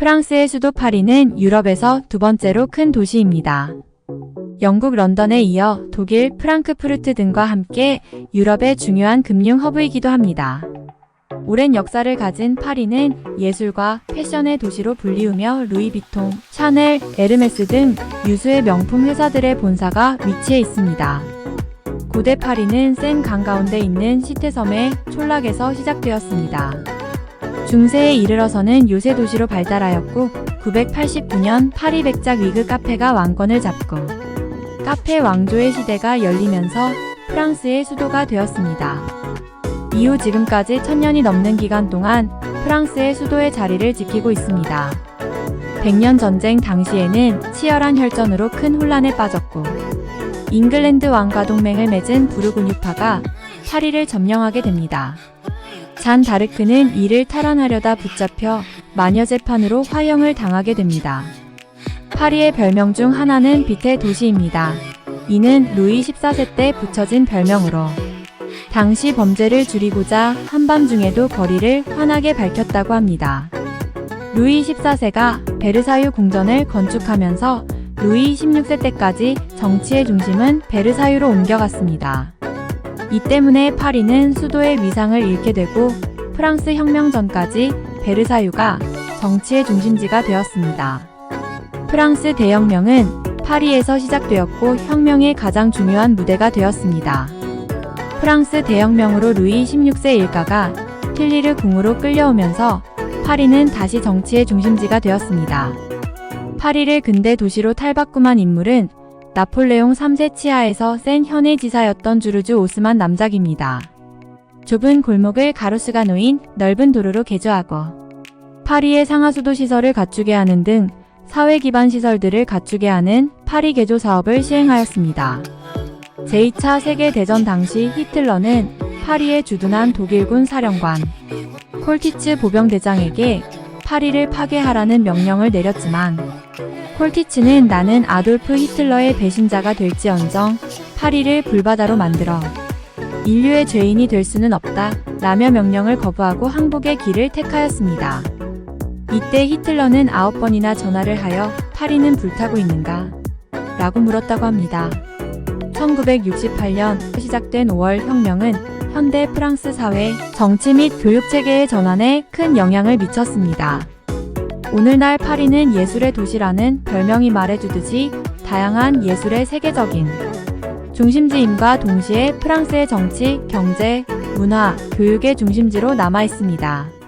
프랑스의 수도 파리는 유럽에서 두 번째로 큰 도시입니다. 영국 런던에 이어 독일 프랑크푸르트 등과 함께 유럽의 중요한 금융 허브이기도 합니다. 오랜 역사를 가진 파리는 예술과 패션의 도시로 불리우며 루이비통, 샤넬, 에르메스 등 유수의 명품 회사들의 본사가 위치해 있습니다. 고대 파리는 센 강 가운데 있는 시테섬의 촌락에서 시작되었습니다. 중세에 이르러서는 요새 도시로 발달하였고 989년 파리 백작 위그 카페가 왕권을 잡고 카페 왕조의 시대가 열리면서 프랑스의 수도가 되었습니다. 이후 지금까지 천년이 넘는 기간 동안 프랑스의 수도의 자리를 지키고 있습니다. 백년 전쟁 당시에는 치열한 혈전으로 큰 혼란에 빠졌고 잉글랜드 왕과 동맹을 맺은 부르고뉴파가 파리를 점령하게 됩니다. 잔 다르크는 이를 탈환하려다 붙잡혀 마녀 재판으로 화형을 당하게 됩니다. 파리의 별명 중 하나는 빛의 도시입니다. 이는 루이 14세 때 붙여진 별명으로 당시 범죄를 줄이고자 한밤중에도 거리를 환하게 밝혔다고 합니다. 루이 14세가 베르사유 궁전을 건축하면서 루이 16세 때까지 정치의 중심은 베르사유로 옮겨갔습니다. 이 때문에 파리는 수도의 위상을 잃게 되고 프랑스 혁명 전까지 베르사유가 정치의 중심지가 되었습니다. 프랑스 대혁명은 파리에서 시작되었고 혁명의 가장 중요한 무대가 되었습니다. 프랑스 대혁명으로 루이 16세 일가가 틸리르 궁으로 끌려오면서 파리는 다시 정치의 중심지가 되었습니다. 파리를 근대 도시로 탈바꿈한 인물은 나폴레옹 3세 치하에서 센 현해 지사였던 주르주 오스만 남작입니다. 좁은 골목을 가로수가 놓인 넓은 도로로 개조하고 파리의 상하수도 시설을 갖추게 하는 등 사회 기반 시설들을 갖추게 하는 파리 개조 사업을 시행하였습니다. 제2차 세계대전 당시 히틀러는 파리에 주둔한 독일군 사령관 콜티츠 보병대장에게 파리를 파괴하라는 명령을 내렸지만 콜티츠는 나는 아돌프 히틀러의 배신자가 될지언정 파리를 불바다로 만들어 인류의 죄인이 될 수는 없다 라며 명령을 거부하고 항복의 길을 택하였습니다. 이때 히틀러는 아홉 번이나 전화를 하여 파리는 불타고 있는가? 라고 물었다고 합니다. 1968년 시작된 5월 혁명은 현대 프랑스 사회, 정치 및 교육 체계의 전환에 큰 영향을 미쳤습니다. 오늘날 파리는 예술의 도시라는 별명이 말해주듯이 다양한 예술의 세계적인 중심지임과 동시에 프랑스의 정치, 경제, 문화, 교육의 중심지로 남아 있습니다.